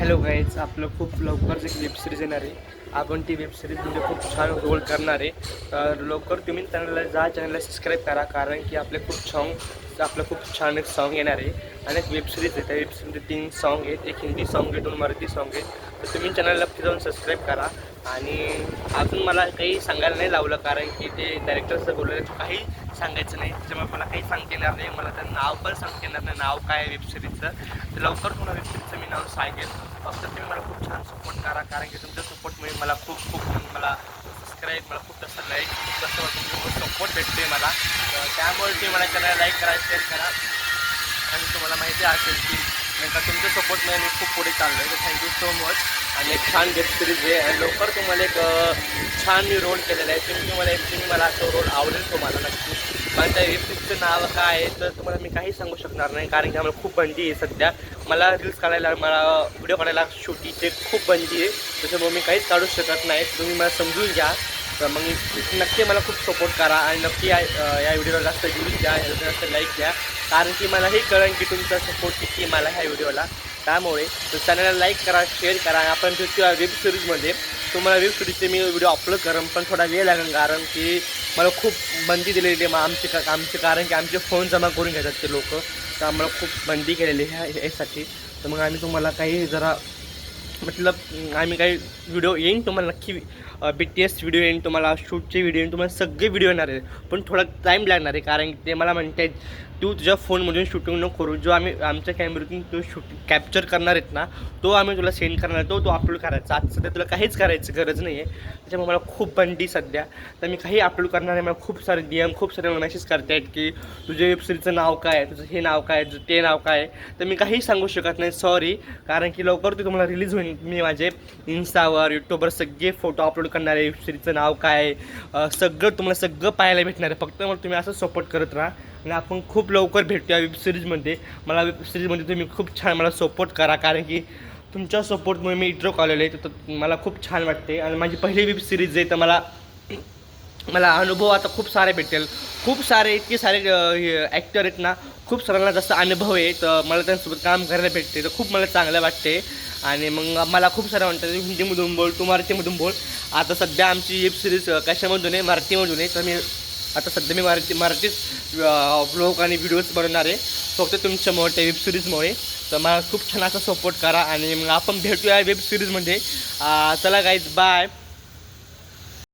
Hello guys आपलं खूप लवकरच एक वेबसिरीज येणार आहे. आपण ती वेबसिरीज म्हणजे खूप छान रोल करणार आहे. तर लवकर तुम्ही चॅनलला जा चॅनलला सबस्क्राईब करा कारण की आपले खूप सॉन्ग आपलं खूप छान एक सॉन्ग येणार आहे. आणि एक वेब सिरीज आहे त्या वेब सिरीजमध्ये तीन सॉन्ग आहेत. एक हिंदी सॉन्ग आहे दोन मराठी सॉन्ग आहेत. तर तुम्ही चॅनलला जाऊन सबस्क्राईब करा. आणि अजून मला काही सांगायला नाही लावलं कारण की ते डायरेक्टरचं बोललं काही सांगायचं नाही. त्याच्यामुळे मला काही सांगता येणार नाही. मला तर नाव पण सांगता येणार नाही. नाव काय आहे सिरीजचं तर लवकर तुम्हाला वेबसिरीजचं मी नाव सांगेल फक्त तुम्ही मला खूप छान सपोर्ट करा. कारण की तुमच्या सपोर्टमुळे मला खूप खूप मला सबस्क्राईब मला खूप जास्त लाईक खूप जास्त तुमचा सपोर्ट भेटते मला त्यामुळे तुम्ही मला चॅनल लाईक करा शेअर करा. आणि तुम्हाला माहिती असेल की नाही का तुमच्या सपोर्टमुळे मी खूप पुढे चाललो आहे तर थँक्यू सो मच आणि एक छान वेब सिरीज आहे आणि लवकर तुम्हाला एक छान मी रोल केलेला आहे. तुम्ही तुम्हाला एक तुम्ही मला असं रोल आवडेल तुम्हाला नक्की. पण त्या वेब सिरीजचं नाव काय आहे तर तुम्हाला मी काही सांगू शकणार नाही कारण की आम्हाला खूप बंदी आहे सध्या. मला रील्स काढायला मला व्हिडिओ काढायला शूटिंगचे खूप बंदी आहे. त्याच्यामुळे मी काहीच काढू शकत नाही. तुम्ही मला समजून घ्या. तर मग नक्की मला खूप सपोर्ट करा. आणि नक्की या या व्हिडिओला जास्त व्ह्यूज द्या जास्त लाईक द्या. कारण की मला हे कळेल की तुमचा सपोर्ट किती मला ह्या व्हिडिओला. त्यामुळे तर चॅनलला लाईक करा शेअर करा. आणि आपण त्या वेब सिरीजमध्ये तुम्हाला वेब सिरीजचे मी व्हिडिओ अपलोड करेन पण थोडा वेळ लागेल कारण की मला खूप बंदी दिलेली आहे. मग आमचे का आमचे कारण की आमचे फोन जमा करून घेतात ते लोक. तर आम्हाला खूप बंदी केलेली आहे ह्या- यासाठी तर मग आम्ही तुम्हाला काही जरा मतलब आम्ही काही व्हिडिओ येईन तुम्हाला नक्की बी टी एस व्हिडिओ येईन तुम्हाला शूटचे व्हिडिओ येईन तुम्हाला सगळे व्हिडिओ येणार आहे पण थोडा टाईम लागणार आहे कारण की ते मला म्हणते तू तुझ्या फोनमधून शूटिंग न करू. जो आम्ही आमच्या कॅमेऱ्यातून तो शूट कॅप्चर करणार आहेत ना तो आम्ही तुला सेंड करणार तो तो अपलोड करायचा. आज सध्या तुला काहीच करायची गरज नाही आहे त्याच्यामुळे मला खूप बंदी सध्या. तर मी काही अपलोड करणार आहे मला खूप सारे डी एम खूप सारे मेसेज करतायत की तुझ्या वेबसिरीजचं नाव काय आहे? तुझं हे नाव काय आहे? तुझं ते नाव काय आहे? तर मी काही सांगू शकत नाही. सॉरी कारण की लवकर ते तुम्हाला रिलीज होईल मी माझे इन्स्टावर यूट्यूबवर सगळे फोटो अपलोड करणार आहे. वेबसिरीजचं नाव काय आहे? सगळं तुम्हाला सगळं पाहायला भेटणार आहे. फक्त मला तुम्ही असं सपोर्ट करत राहा आणि आपण खूप लवकर भेटूया वेब सिरीजमध्ये मला वेब सिरीजमध्ये तुम्ही खूप छान मला सपोर्ट करा. कारण की तुमच्या सपोर्टमुळे मी इट्रो आलेलो आहे. तर मला खूप छान वाटते. आणि माझी पहिली वेब सिरीज आहे तर मला मला अनुभव आता खूप सारे भेटेल. खूप सारे इतके सारे ॲक्टर आहेत ना. खूप साऱ्यांना जसं अनुभव आहे तर मला त्यांच्यासोबत काम करायला भेटते. तर खूप मला चांगलं वाटते. आणि मग मला खूप सारं म्हणतात हिंदीमधून बोल तू मराठीमधून बोल. आता सध्या आमची वेब सिरीज कशामधून आहे? मराठीमधून आहे. तर मी आता सध्या मी मराठी मराठीच ब्लॉग आणि व्हिडिओज बनवणार आहे. फक्त तुमच्यामुळे त्या वेब सिरीजमुळे. तर मला खूप छान असा सपोर्ट करा आणि मग आपण भेटूया वेब सिरीजमध्ये. चला गाईज बाय